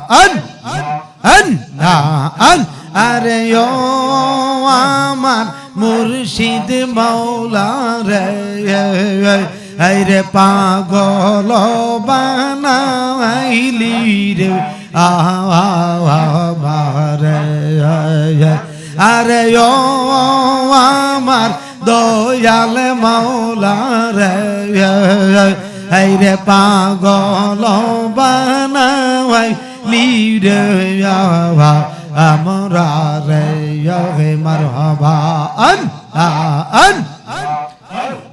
আন আন, না, আন। আরে ও আমার মুর্শিদ মাওলা রে রে পাগল বানাইলি রে। আমার আরে ও আমার দয়াল মাওলা রে রে পাগল বানাই লিরে আমরা রে মারহাবা আন আন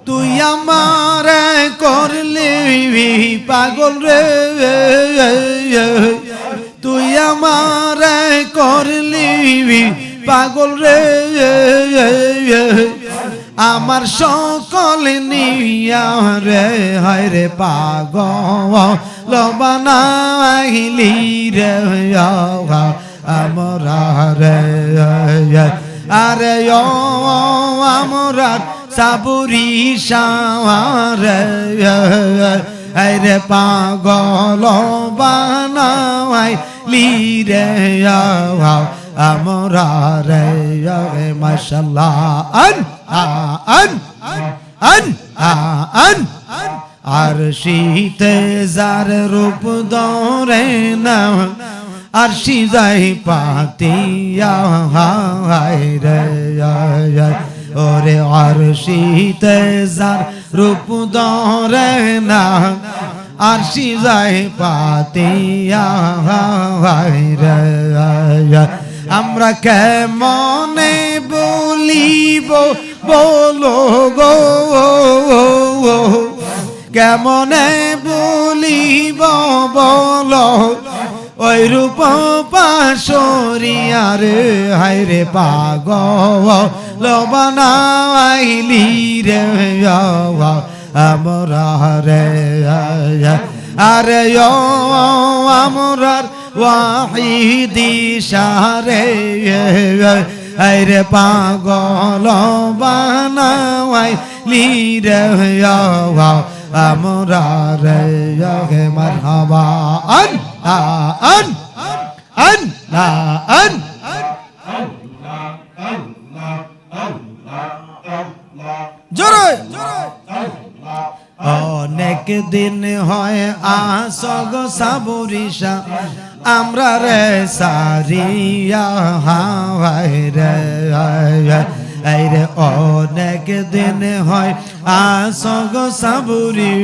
তুই আমার করলি পাগল রে তুই আমার করলি পাগল রে আমার সকল নিয়া রে, হায় রে পাগল লবানাইলি রে আমরা রে আরে আমরা সাবুরি সারে রে পাগল বানাই লিরে আমরা রে মাশাল্লাহ আন আন আন আন আর শীতে যার রূপ দরে না, আর সিজাই পাতিয়া হায় রে ওরে আর শীতে যার রূপ দরে না, আর সিজাই পাতিয়া হায় রে আমরা কেমনে বলিব? বলো গো কেমনে বলিব? বলো। ওই রূপ পাশরিয়া রে রে পাগ লবনাইলি রে আমরা রে আরে ও, আমরার ওয়াহিদি সারে রে পাগল বানাই লিরে আমরা রে মারহাবা। আন আন আন আন। জোরে। অনেক দিন হয় আসগ সাবরিশা। আমরা রে সারিয়া হাওয়াই রে এই রে অনেক দিন হয় আসগ সাবরি।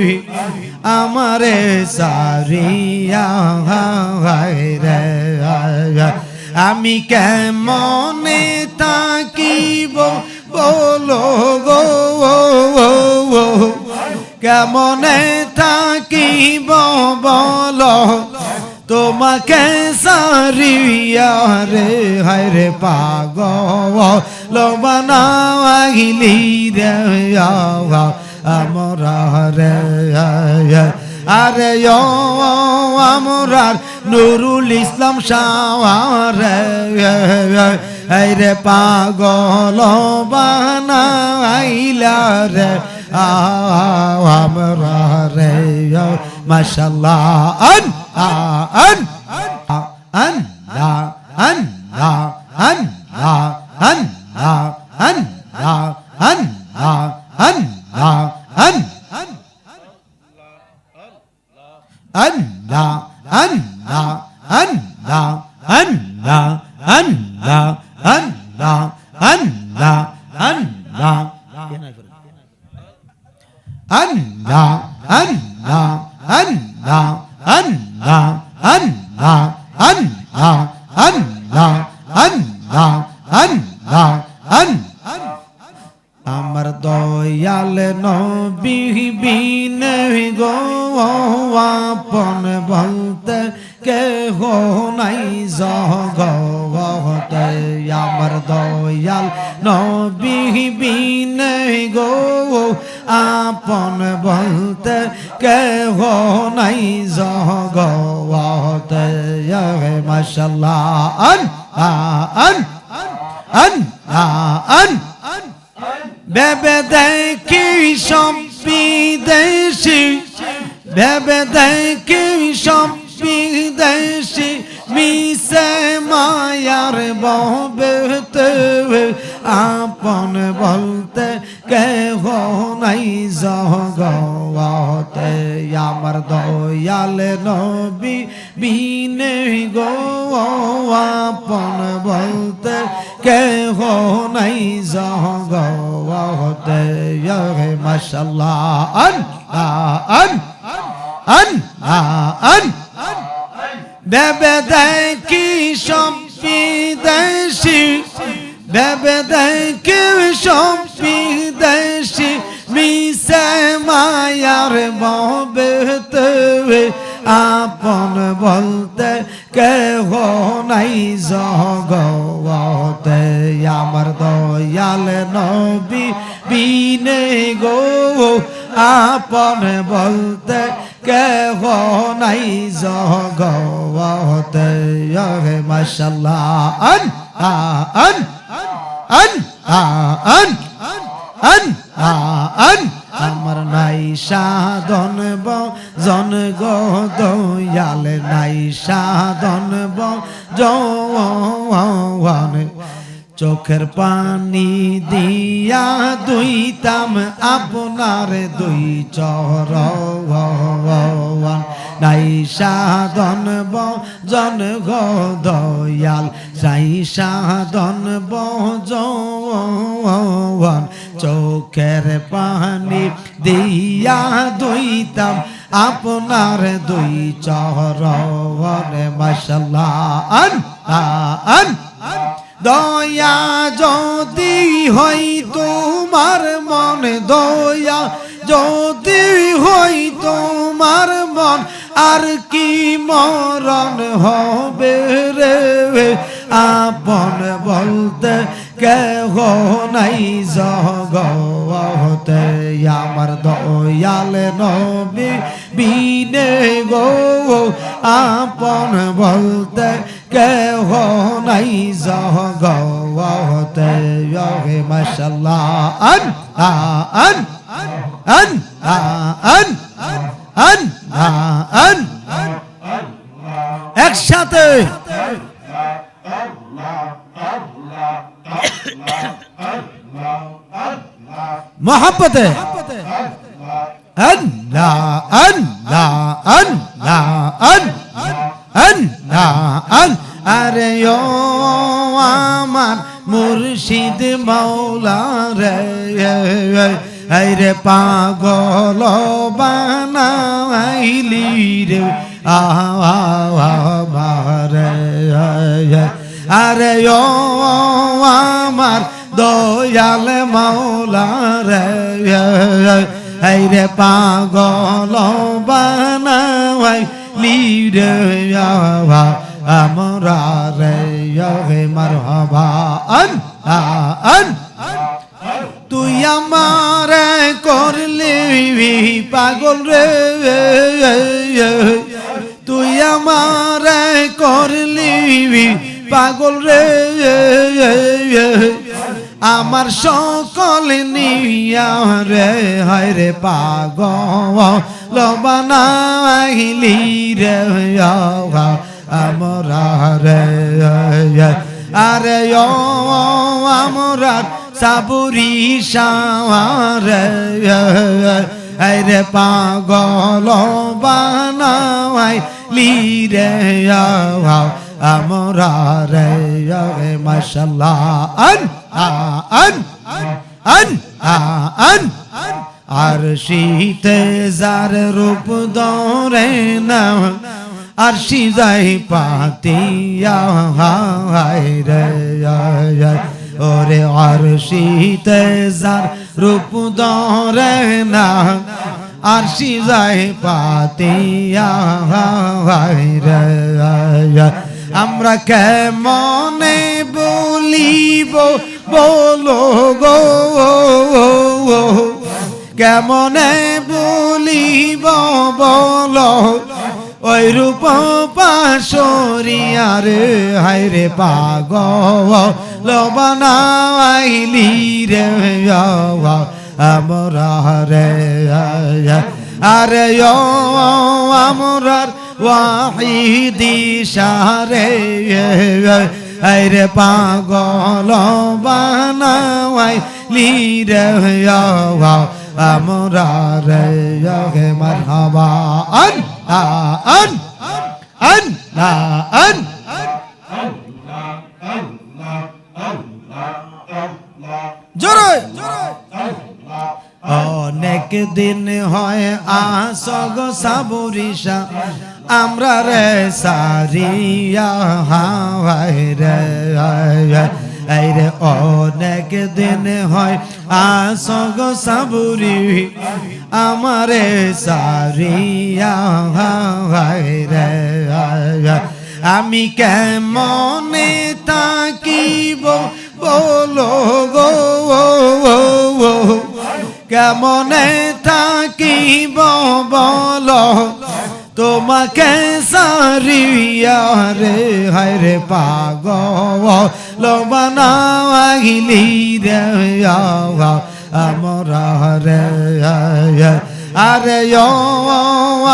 আমারে সারিয়া হাওয়াই রে, আমি কেমনে তাকিব বলো গো কেমনে থাকিব বল তোমাকে সারিয়া রে, হায় রে পাগ লবানাইলি রে আমরা রে আরে আমরার নুরুল ইসলাম এই রে পাগল বানাইলা রে আমরা রে মাশাল্লাহ। লা আন লা আন লা আন লা আন্না আন্না আন্না আল্লাহ আল্লাহ আল্লাহ আল্লাহ আল্লাহ আল্লাহ আল্লাহ আমার দয়াল নবিহীন গো, আপন বলতে কে হো নাই জগতে। আমার দয়াল নবিহীন গো আপন বলতে কে হো নাই জগতে। মাশাল্লাহ আন আন আন আন। ভেবে দেখি সব বিদেশি। ভেবে দেখি সব বিদেশি। ববেতে আপন বলতে কেহ নাই জগতে আমার দয়াল নবী বিনে গো আপন বলতে কেহ নাই জগতে মাশাল্লাহ আন আন আন আন বেবে দেখি সব বিদেশি বেবে দেখি সব বিদেশি মায়ার ববেতে আপন বলতে কেহ নাই জগতে আমার দয়াল নবী বিনে গো আপন বলতে কেহ নাই জগতে মাশাল্লাহ আন আন আন আন আন আন আন। আমার নাই সাধন জন গো দয়াল নাই সাধন জন চোখের পানি দিয়া দুইতাম, আপনার দুই চর নাই সাধন জন গো দয়াল সাই সাধন বজন চোখের পানি দিয়া দুইতাম, আপনার দুই চরণ মশলা আন আন দয়া যদি হই তোমার মন, দয়া যদি হই তোমার মন আর কি মরণ হবে রে? আপন বলতে কেহ নাই জগতে। আমার দয়াল নবী বিনে গো, আপন বলতে কেহ নাই জগতে। মাশাল্লাহ, আন আন আন আন আন আন। একসাথে। আল্লাহ আরে ও আমার মুর্শিদ মাওলা রে আরে পাগল বানাইলি রে। আমারে আরে, ও আমার দয়াল মাওলা রে এই রে পাগল বানাই লিরে আমরা রে মারহাবা। আন আন। তুই আমার করলি পাগল রে। তুই আমার করলি পাগল রে। আমার সকল নিয়া রে, হায় রে পাগল। বানাইলি রে আমরা রে আরে আমরা সাবুরি সারে রে পাগল বানাই লিরে আমরা রে মাশাল্লাহ, আন আন আন আন, আর শীতে যার রূপ দরে না আর সিজাই পাতিয়া, হায় রে ওরে আর শীতে যার রূপ দরে না। আর সিজাই পাতিয়া, হায় রে আমরা কেমনে বলিব? বলো গো, কেমনে বলিব? বলো। ওই রূপ পাশরিয়া রে রে পাগ লবনাইলি রে আমরা রে আরে আমরার ওয়াহিদি সারে রে পাগল বানাওয়াই লিরে আমরা রে মারহাবা। আন আন আন আন। জোরে অনেক দিন হয় আসগ সাবরিশা। আমরা রে সারিয়া হাওয়াই রে এই রে অনেক দিন হয় আসগ সাবরি। আমারে সারিয়া হাওয়াই রে আমি কেমনে তাকিব বলো গো কেমনে থাকিব বল? তোমাকে সারিয়া রে, হায় রে পাগ লবানাইলি রে আমরা রে আরে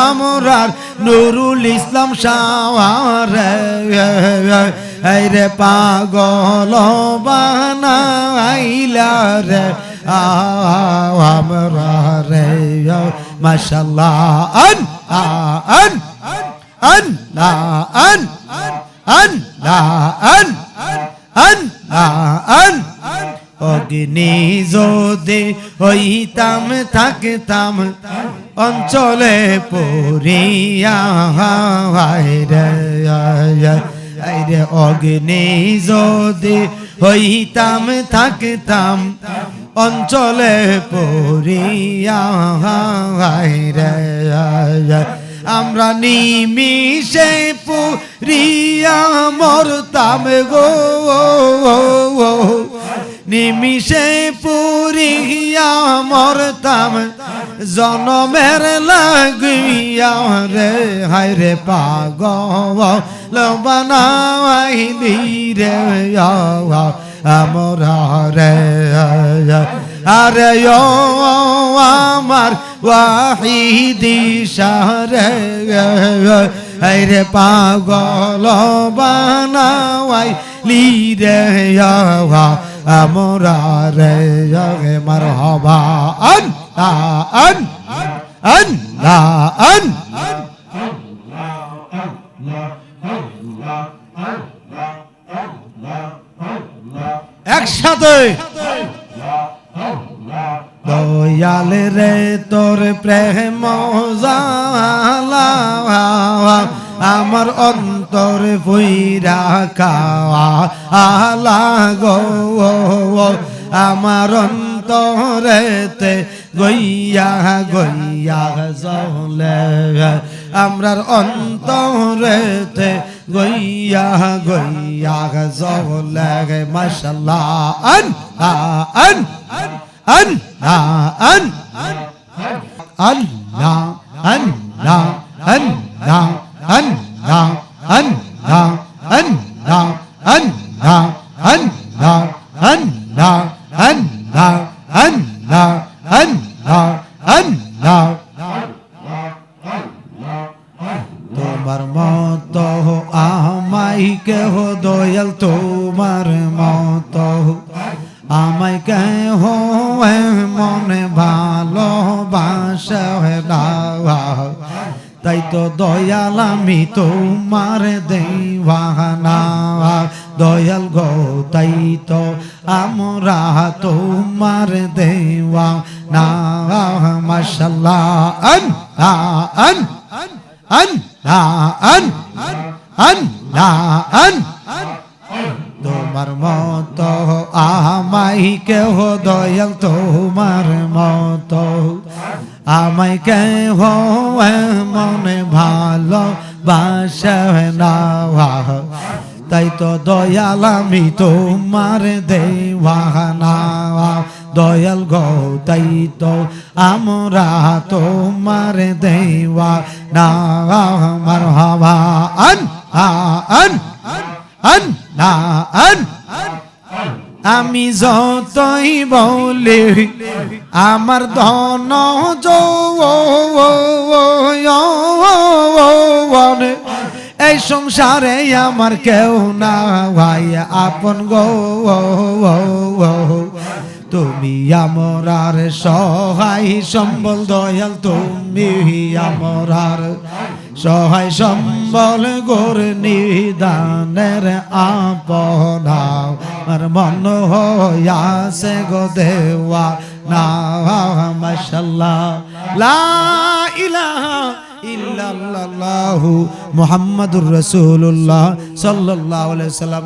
আমরার নুরুল ইসলাম শাওয়ারে এই রে পাগল বানাইলা রে عمر ريو ما شاء الله أن أن أن لا أن أن لا أن أن لا أن অগ্নি যদি হইতাম থাকতাম অঞ্চলে পড়িয়া হায়রে আইরে অগ্নি যদি হইতাম থাকতাম অঞ্চলে পড়িয়া আমরা নিমিষে পুরিয়া মরতাম গো। নিমিষে পুরিয়া মরতাম, জনমের লাগিয়া রে। হায় রে পাগ লবানাইলি রে আমরা রে আরে ও আমার ওয়াহিদি সারে রে পাগল বানাওয়াই লিরে আমরা রে মার হবা আন আন আন আন। দয়াল রে তোর প্রেম আমার অন্তর ফুইরা খাওয়া, আলা গো আমার অন্তরেতে গইয়া গইয়া জলে আমরার অন্তরেতে গইয়া গইয়া জলে মাশাল্লাহ আন আন আন আন আল্লাহ আল্লাহ আল্লাহ আল্লাহ আল্লাহ আল্লাহ আল্লাহ আল্লাহ আল্লাহ আল্লাহ আল্লাহ আল্লাহ আল্লাহ আমি তোমার দেওয়ানা, দয়াল গো তাই তো আমরা তোমার দেওয়া না মাসাল্লাহ আন আন আন আন আন আন। তোমার মত আমাই কেহ দয়াল, তোমার মত আমায় কেহ মনে ভালো বাসে না তাই তো দয়াল আমি তোমার দেওয়ানা দয়াল গো তাই তো আমরা তোমার দেওয়া না আমার হওয়া আন আন আন না আন আমি যতই বলি, আমার ধন এই সংসারে আমার কেউ না ভাই, আপন গো তুমি আমার আর সহায় সম্বল দয়াল, তুমি আমার আর সহায় সম্বল গোর নিদানের আপনা আর মন হয়াছে গো দেওয়া না, মাশাল্লাহ। লা ইলাহা ইল্লাল্লাহু মুহাম্মাদুর রাসূলুল্লাহ সাল্লাল্লাহু আলাইহি সাল্লাম